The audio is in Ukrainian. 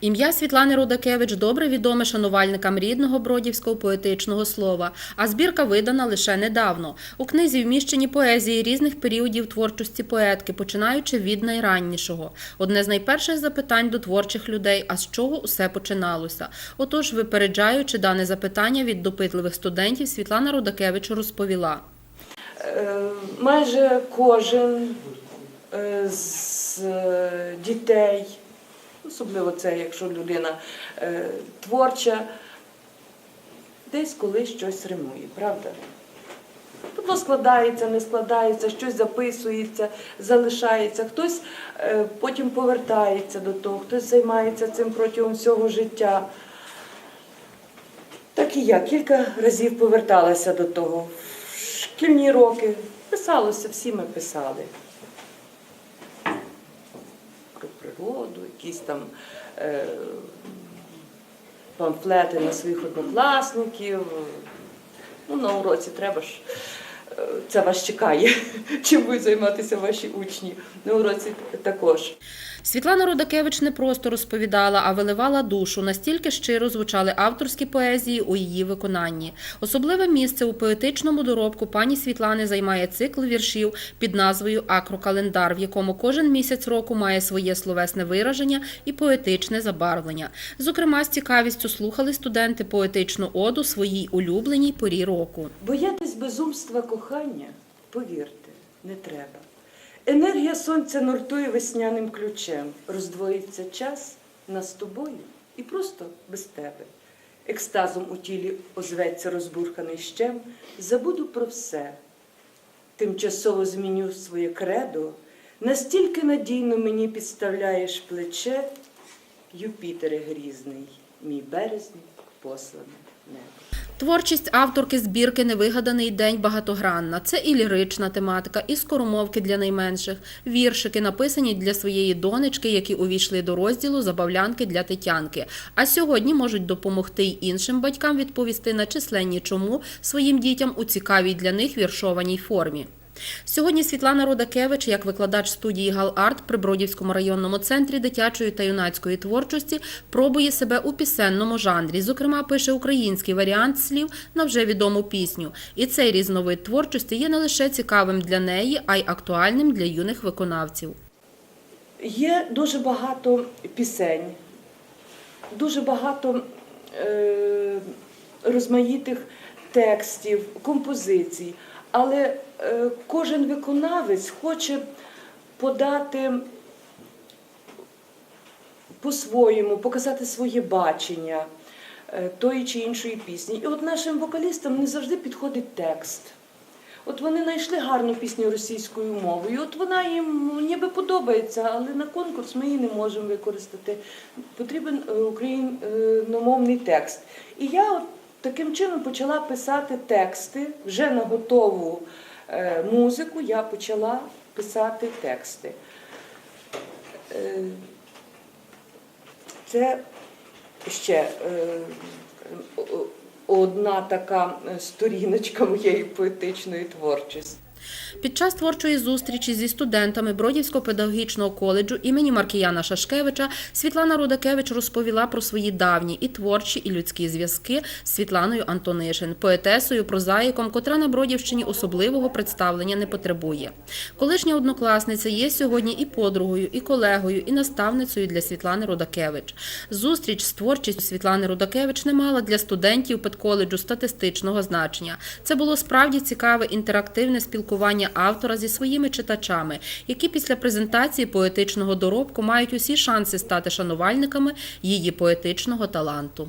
Ім'я Світлани Рудакевич добре відоме шанувальникам рідного бродівського поетичного слова, а збірка видана лише недавно. У книзі вміщені поезії різних періодів творчості поетки, починаючи від найраннішого. Одне з найперших запитань до творчих людей: а з чого усе починалося? Отож, випереджаючи дане запитання від допитливих студентів, Світлана Рудакевич розповіла. Е, майже кожен е, з е, дітей, особливо це, якщо людина е, творча, десь колись щось римує, правда? Тобто складається, не складається, щось записується, залишається, хтось е, потім повертається до того, хтось займається цим протягом всього життя. Так і я кілька разів поверталася до того. В шкільні роки писалося, всі ми писали. Природу, якісь там е, памфлети на своїх однокласників. Ну, на уроці треба ж. Е, Це вас чекає, чим будуть займатися ваші учні. На уроці також. Світлана Рудакевич не просто розповідала, а виливала душу. Настільки щиро звучали авторські поезії у її виконанні. Особливе місце у поетичному доробку пані Світлани займає цикл віршів під назвою Акрокалендар, в якому кожен місяць року має своє словесне вираження і поетичне забарвлення. Зокрема, з цікавістю слухали студенти поетичну оду своїй улюбленій порі року. Боятись безумства кохання, повірте, не треба. Енергія сонця нортує весняним ключем. Роздвоїться час нас з тобою і просто без тебе. Екстазом у тілі озветься розбурханий щем. Забуду про все. Тимчасово зміню своє кредо. Настільки надійно мені підставляєш плече, Юпітере грізний, мій березень послане небо. Творчість авторки збірки Невигаданий день багатогранна. Це і лірична тематика, і скоромовки для найменших, віршики, написані для своєї донечки, які увійшли до розділу Забавлянки для Тетянки. А сьогодні можуть допомогти й іншим батькам відповісти на численні чому своїм дітям у цікавій для них віршованій формі. Сьогодні Світлана Рудакевич, як викладач студії Галарт при Бродівському районному центрі дитячої та юнацької творчості, пробує себе у пісенному жанрі. Зокрема, пише український варіант слів на вже відому пісню. І цей різновид творчості є не лише цікавим для неї, а й актуальним для юних виконавців. Є дуже багато пісень, дуже багато е, розмаїтих текстів, композицій, але е, кожен виконавець хоче подати по-своєму, показати своє бачення е, тої чи іншої пісні. І от нашим вокалістам не завжди підходить текст. От вони знайшли гарну пісню російською мовою. От вона їм ну, ніби подобається, але на конкурс ми її не можемо використати. Потрібен е, україномовний текст. І я от таким чином почала писати тексти вже на готову е, музику. Я почала писати тексти. Е, Це ще е, одна така сторіночка моєї поетичної творчості. Під час творчої зустрічі зі студентами Бродівського педагогічного коледжу імені Маркіяна Шашкевича Світлана Рудакевич розповіла про свої давні і творчі, і людські зв'язки з Світланою Антонишин, поетесою, прозаїком, котра на Бродівщині особливого представлення не потребує. Колишня однокласниця є сьогодні і подругою, і колегою, і наставницею для Світлани Рудакевич. Зустріч з творчістю Світлани Рудакевич не мала для студентів педколеджу статистичного значення. Це було справді цікаве інтерактивне спілкування автора зі своїми читачами, які після презентації поетичного доробку мають усі шанси стати шанувальниками її поетичного таланту.